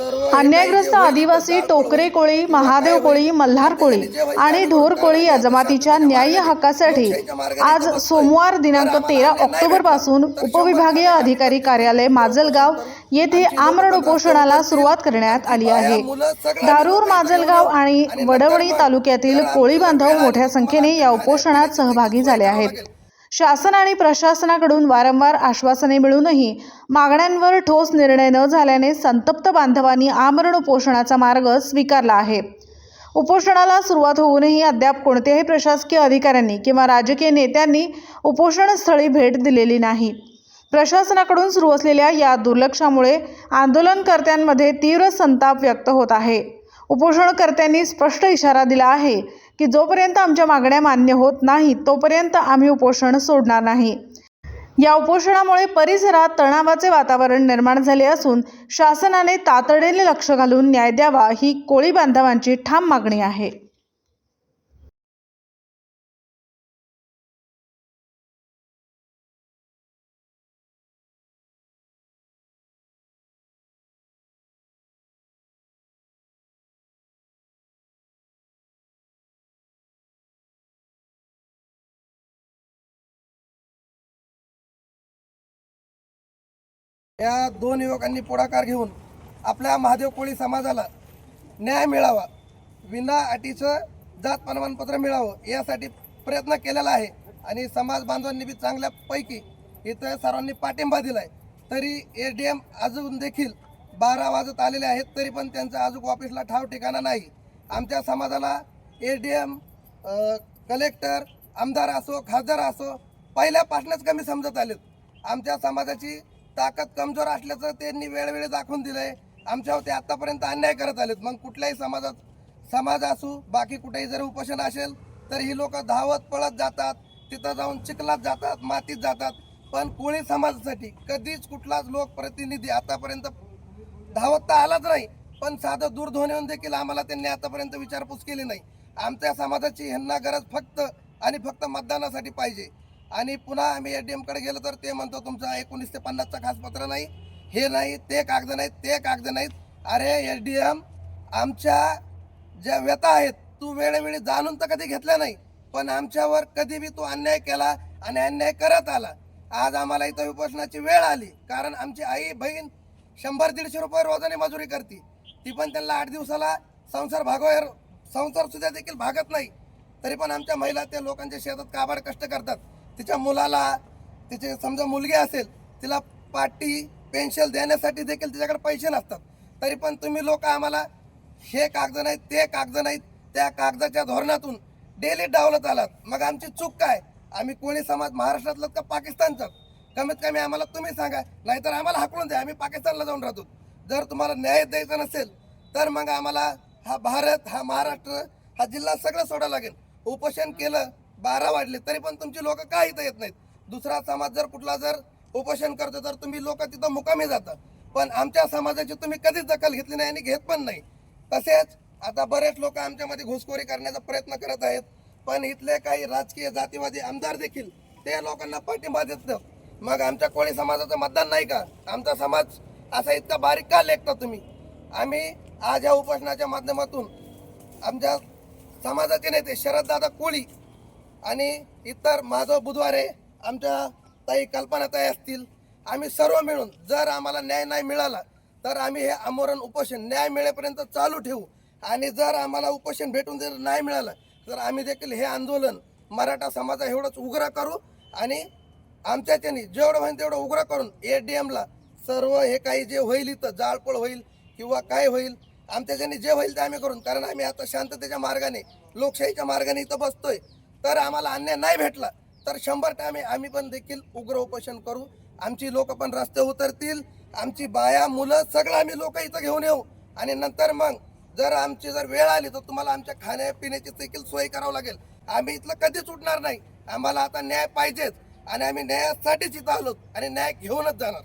अन्यायग्रस्त आदिवासी टोकरे कोळी महादेव कोळी मल्हार कोळी आणि ढोर कोळी या जमातीच्या न्याय्य हक्कासाठी आज सोमवार दिनांक तेरा ऑक्टोबरपासून उपविभागीय अधिकारी कार्यालय माजलगाव येथे आमरण उपोषणाला सुरुवात करण्यात आली आहे. दारूर माजलगाव आणि वडवणी तालुक्यातील कोळी बांधव मोठ्या संख्येने या उपोषणात सहभागी झाले आहेत. शासन आणि प्रशासनाकडून वारंवार आश्वासने मिळूनही मागण्यांवर ठोस निर्णय न झाल्याने संतप्त बांधवांनी आमरण उपोषणाचा मार्ग स्वीकारला आहे. उपोषणाला सुरुवात होऊनही अद्याप कोणत्याही प्रशासकीय अधिकाऱ्यांनी किंवा राजकीय नेत्यांनी उपोषणस्थळी भेट दिलेली नाही. प्रशासनाकडून सुरू असलेल्या या दुर्लक्षामुळे आंदोलनकर्त्यांमध्ये तीव्र संताप व्यक्त होत आहे. उपोषणकर्त्यांनी स्पष्ट इशारा दिला आहे की जोपर्यंत आमच्या मागण्या मान्य होत नाहीत तोपर्यंत आम्ही उपोषण सोडणार नाही. या उपोषणामुळे परिसरात तणावाचे वातावरण निर्माण झाले असून शासनाने तातडीने लक्ष घालून न्याय द्यावा ही कोळी बांधवांची ठाम मागणी आहे. या दोन युवकांनी पुढाकार घेऊन आपल्या महादेव कोळी समाजाला न्याय मिळावा विना अटीचं जात प्रमाणपत्र मिळावं यासाठी प्रयत्न केलेला आहे. आणि समाज बांधवांनी बी चांगल्यापैकी इथं सर्वांनी पाठिंबा दिलाय. तरी ए डी एम अजून देखील बारा वाजत आलेले आहेत तरी पण त्यांचं अजून ऑफिसला ठाव ठिकाणा नाही. आमच्या समाजाला ए डी एम कलेक्टर आमदार असो खासदार असो पहिल्यापासूनच कमी समजत आलेत. आमच्या समाजाची ताकद कमजोर असल्याचं त्यांनी वेळोवेळी दाखवून दिलंय. आमच्यावर ते आतापर्यंत अन्याय करत आलेत. मग कुठल्याही समाजात समाज असू बाकी कुठेही जर उपोषण असेल तर ही लोक धावत पळत जातात तिथं जाऊन चिखलात जातात मातीत जातात. पण कोळी समाजासाठी कधीच कुठलाच लोकप्रतिनिधी आतापर्यंत धावत तर आलाच नाही पण साधं दूरध्वनीवरून देखील आम्हाला त्यांनी आतापर्यंत विचारपूस केली नाही. आमच्या समाजाची ह्यांना गरज फक्त आणि फक्त मतदानासाठी पाहिजे. आणि पुन्हा आम्ही ए डी एमकडे गेलो तर ते म्हणतो तुमचा एकोणीस ते पन्नासचा खासपत्र नाही हे नाही ते कागद नाहीत ते कागद नाहीत. अरे ए डी एम आमच्या ज्या व्यथा आहेत तू वेळोवेळी जाणून तर कधी घेतल्या नाही पण आमच्यावर कधी बी तू अन्याय केला आणि अन्याय करत आला आज आम्हाला इथं उपोषणाची वेळ आली कारण आमची आई बहीण शंभर दीडशे रुपये रोजाने मजुरी करते ती पण त्यांना आठ दिवसाला संसार भागवायर संसार सुद्धा देखील भागत नाही तरी पण आमच्या महिला त्या लोकांच्या शेतात काबाड कष्ट करतात. तिच्या मुलाला तिचे समजा मुलगी असेल तिला पाटी पेन्शन देण्यासाठी देखील तिच्याकडे पैसे नसतात. तरी पण तुम्ही लोक आम्हाला हे कागद नाहीत ते कागद नाहीत त्या कागदाच्या धोरणातून डेली डावलत आलात. मग आमची चूक काय? आम्ही कोणी समाज महाराष्ट्रातलं का पाकिस्तानचं? कमीत कमी आम्हाला तुम्ही सांगा नाहीतर आम्हाला हाकलून द्या आम्ही पाकिस्तानला जाऊन राहतो. जर तुम्हाला न्याय द्यायचा नसेल तर मग आम्हाला हा भारत हा महाराष्ट्र हा जिल्हा सगळं सोडावं लागेल. उपोषण केलं बारा वाढले तरी पण तुमची लोक का इथं येत नाहीत? दुसरा समाज जर कुठला जर उपोषण करतो तर तुम्ही लोक तिथं मुकामी जातात. पण आमच्या समाजाची तुम्ही कधीच दखल घेतली नाही आणि घेत पण नाही. तसेच आता बरेच लोक आमच्यामध्ये घुसखोरी करण्याचा प्रयत्न करत आहेत. पण इथले काही राजकीय जातीवादी आमदार देखील ते लोकांना पाठिंबा देत मग आमच्या कोळी समाजाचं मतदान नाही का? आमचा समाज असा इतका बारीक का लेखता तुम्ही? आम्ही आज या उपोषणाच्या माध्यमातून आमच्या समाजाचे नेते शरददादा कोळी आणि इतर माझं बुधवारे आमच्या ताई कल्पना ताई असतील आम्ही सर्व मिळून जर आम्हाला न्याय नाही मिळाला तर आम्ही हे आमरण उपोषण न्याय मिळेपर्यंत चालू ठेवू. आणि जर आम्हाला उपोषण भेटून जर नाही मिळालं तर आम्ही देखील हे आंदोलन मराठा समाजा एवढंच उग्र करू आणि आमच्या त्यांनी जेवढं होईल तेवढं उग्र करून ए डी एमला सर्व हे काही जे होईल इथं जाळपोळ होईल किंवा काय होईल आमच्याच्यानी जे होईल ते आम्ही करून. कारण आम्ही आता शांततेच्या मार्गाने लोकशाहीच्या मार्गाने इथं बसतोय. तर आम्हाला अन्याय नाही भेटला. तर शंभर टायमे आम्ही पण देखील उग्र उपोषण करू. आमची लोक पण रस्ते उतरतील. आमची बाया मुलं सगळं आम्ही लोक इथं घेऊन येऊ. आणि नंतर मग जर आमची जर वेळ आली तर तुम्हाला आमच्या खाण्यापिण्याची देखील सोय करावं लागेल. आम्ही इथलं कधीच उठणार नाही. आम्हाला आता न्याय पाहिजेच. आणि आम्ही न्यायासाठीच इथं आलो आणि न्याय घेऊनच जाणार.